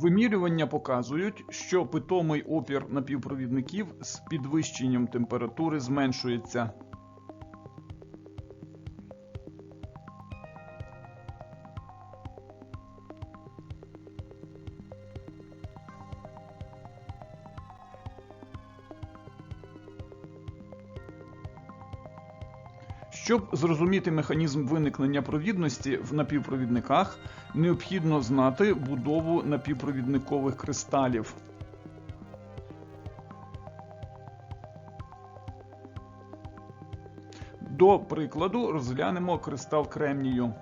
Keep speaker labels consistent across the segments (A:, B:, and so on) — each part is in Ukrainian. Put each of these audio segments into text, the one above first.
A: Вимірювання показують, що питомий опір напівпровідників з підвищенням температури зменшується. Щоб зрозуміти механізм виникнення провідності в напівпровідниках, необхідно знати будову напівпровідникових кристалів. До прикладу розглянемо кристал кремнію.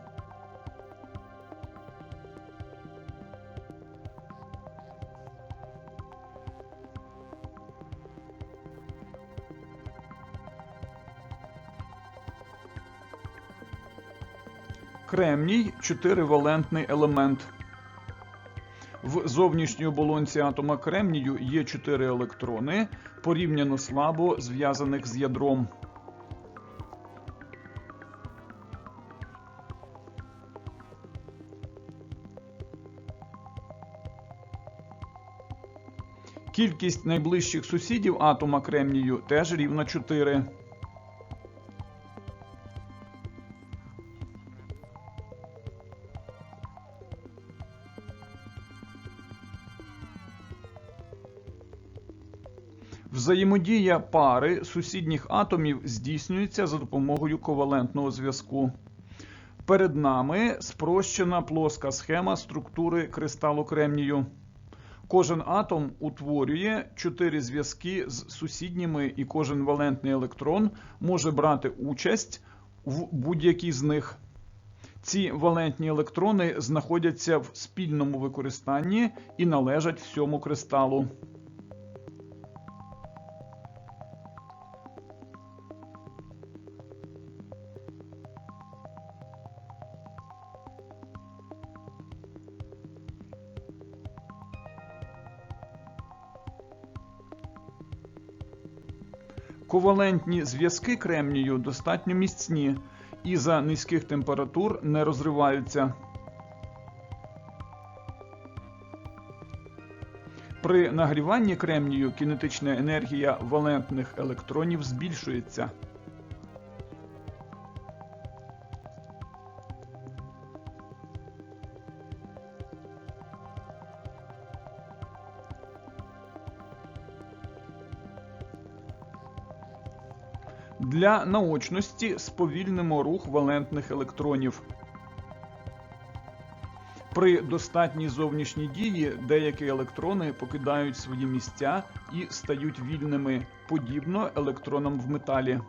A: Кремній чотиривалентний елемент. В зовнішній оболонці атома кремнію є 4 електрони, порівняно слабо зв'язаних з ядром. Кількість найближчих сусідів атома кремнію теж рівна 4. Взаємодія пари сусідніх атомів здійснюється за допомогою ковалентного зв'язку. Перед нами спрощена плоска схема структури кристалу кремнію. Кожен атом утворює чотири зв'язки з сусідніми, і кожен валентний електрон може брати участь в будь-якій з них. Ці валентні електрони знаходяться в спільному використанні і належать всьому кристалу. Ковалентні зв'язки кремнію достатньо міцні і за низьких температур не розриваються. При нагріванні кремнію кінетична енергія валентних електронів збільшується. Для наочності сповільнимо рух валентних електронів. При достатній зовнішній дії деякі електрони покидають свої місця і стають вільними, подібно електронам в металі.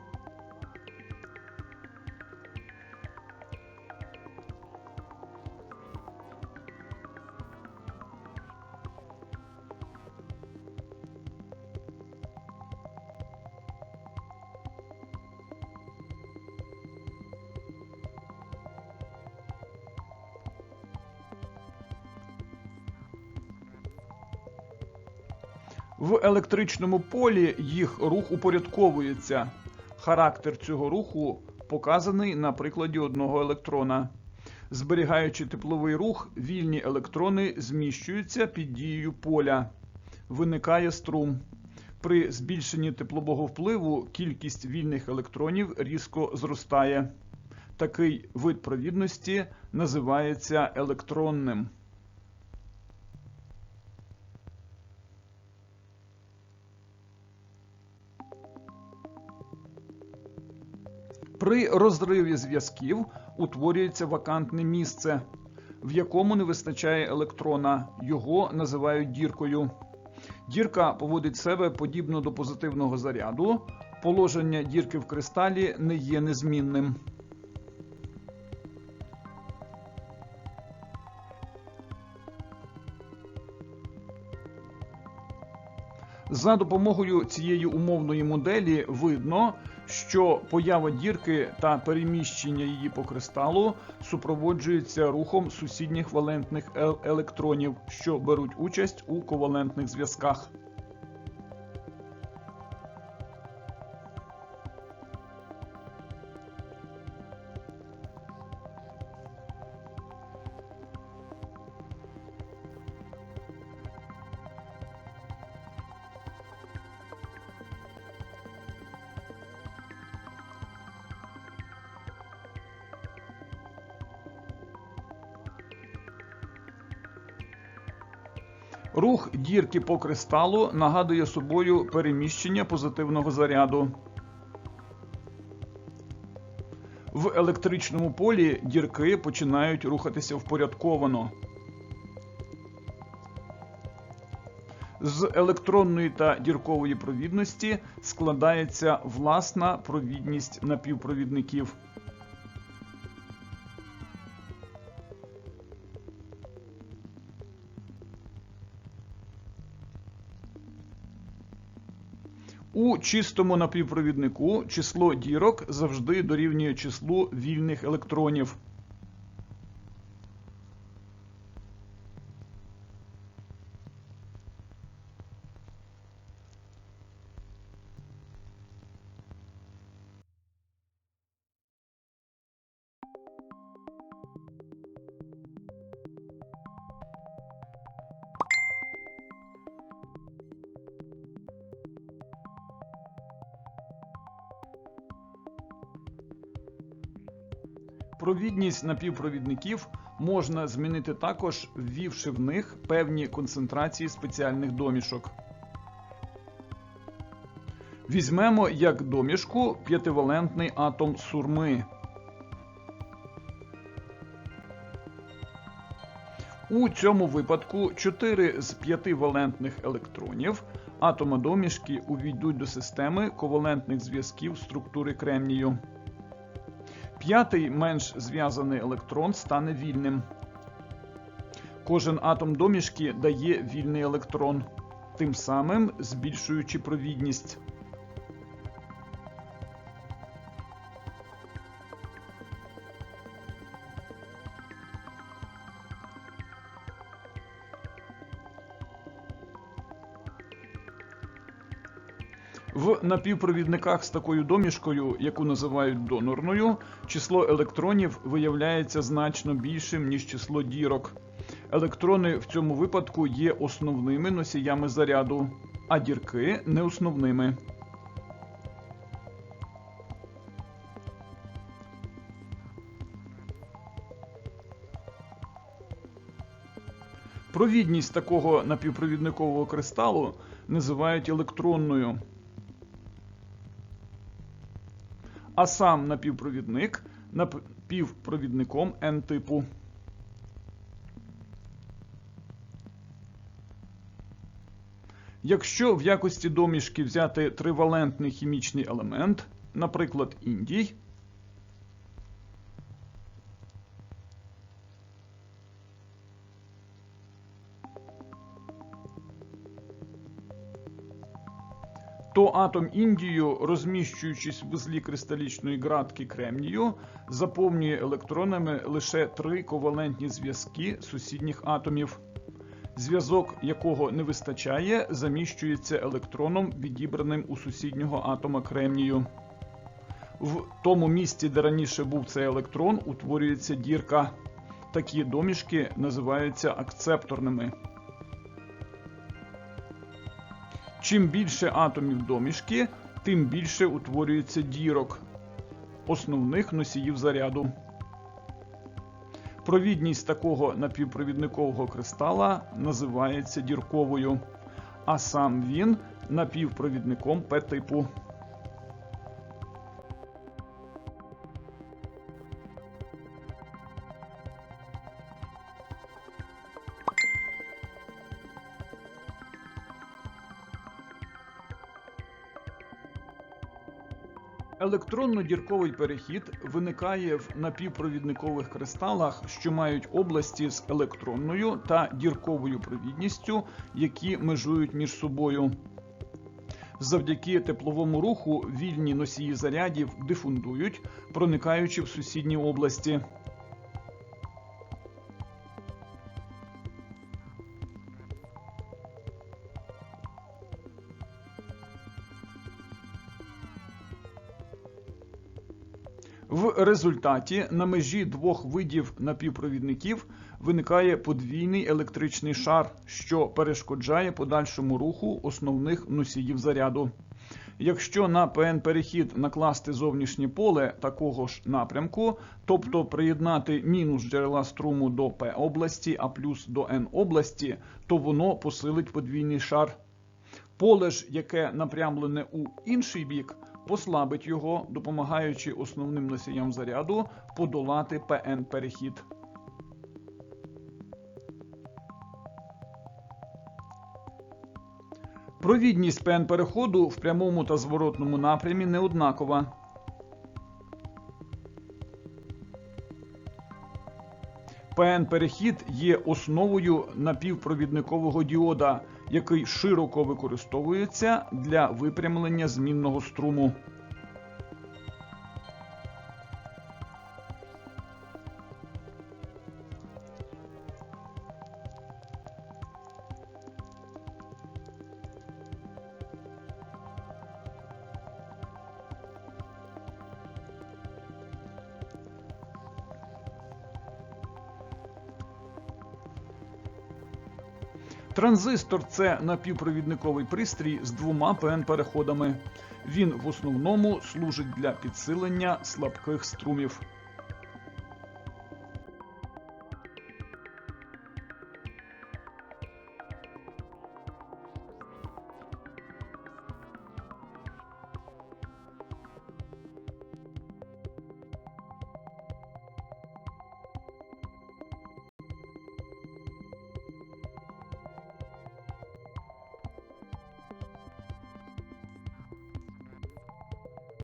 A: В електричному полі їх рух упорядковується. Характер цього руху показаний на прикладі одного електрона. Зберігаючи тепловий рух, вільні електрони зміщуються під дією поля. Виникає струм. При збільшенні теплового впливу кількість вільних електронів різко зростає. Такий вид провідності називається електронним. При розриві зв'язків утворюється вакантне місце, в якому не вистачає електрона. Його називають діркою. Дірка поводить себе подібно до позитивного заряду. Положення дірки в кристалі не є незмінним. За допомогою цієї умовної моделі видно, що поява дірки та переміщення її по кристалу супроводжується рухом сусідніх валентних ел- електронів, що беруть участь у ковалентних зв'язках. Рух дірки по кристалу нагадує собою переміщення позитивного заряду. В електричному полі дірки починають рухатися впорядковано. З електронної та діркової провідності складається власна провідність напівпровідників. Чистому напівпровіднику число дірок завжди дорівнює числу вільних електронів. Провідність напівпровідників можна змінити також, ввівши в них певні концентрації спеціальних домішок. Візьмемо як домішку п'ятивалентний атом сурми. У цьому випадку 4 з 5 валентних електронів атома домішки увійдуть до системи ковалентних зв'язків структури кремнію. П'ятий менш зв'язаний електрон стане вільним. Кожен атом домішки дає вільний електрон, тим самим збільшуючи провідність. Напівпровідниках з такою домішкою, яку називають донорною, число електронів виявляється значно більшим, ніж число дірок. Електрони в цьому випадку є основними носіями заряду, а дірки неосновними. Провідність такого напівпровідникового кристалу називають електронною. А сам напівпровідник напівпровідником N-типу. Якщо в якості домішки взяти тривалентний хімічний елемент, наприклад, індій, то атом індію, розміщуючись в вузлі кристалічної ґратки кремнію, заповнює електронами лише три ковалентні зв'язки сусідніх атомів, зв'язок якого не вистачає, заміщується електроном, відібраним у сусіднього атома кремнію. В тому місці, де раніше був цей електрон, утворюється дірка. Такі домішки називаються акцепторними. Чим більше атомів домішки, тим більше утворюється дірок, основних носіїв заряду. Провідність такого напівпровідникового кристала називається дірковою, а сам він напівпровідником П-типу. Електронно-дірковий перехід виникає в напівпровідникових кристалах, що мають області з електронною та дірковою провідністю, які межують між собою. Завдяки тепловому руху вільні носії зарядів дифундують, проникаючи в сусідні області. Результаті на межі двох видів напівпровідників виникає подвійний електричний шар, що перешкоджає подальшому руху основних носіїв заряду. Якщо на ПН-перехід накласти зовнішнє поле такого ж напрямку, тобто приєднати мінус джерела струму до П області, а плюс до Н області, то воно посилить подвійний шар. Поле ж, яке напрямлене у інший бік, послабить його, допомагаючи основним носіям заряду подолати ПН-перехід. Провідність ПН-переходу в прямому та зворотному напрямі не однакова. ПН-перехід є основою напівпровідникового діода, який широко використовується для випрямлення змінного струму. Транзистор це напівпровідниковий пристрій з двома ПН-переходами. Він в основному служить для підсилення слабких струмів.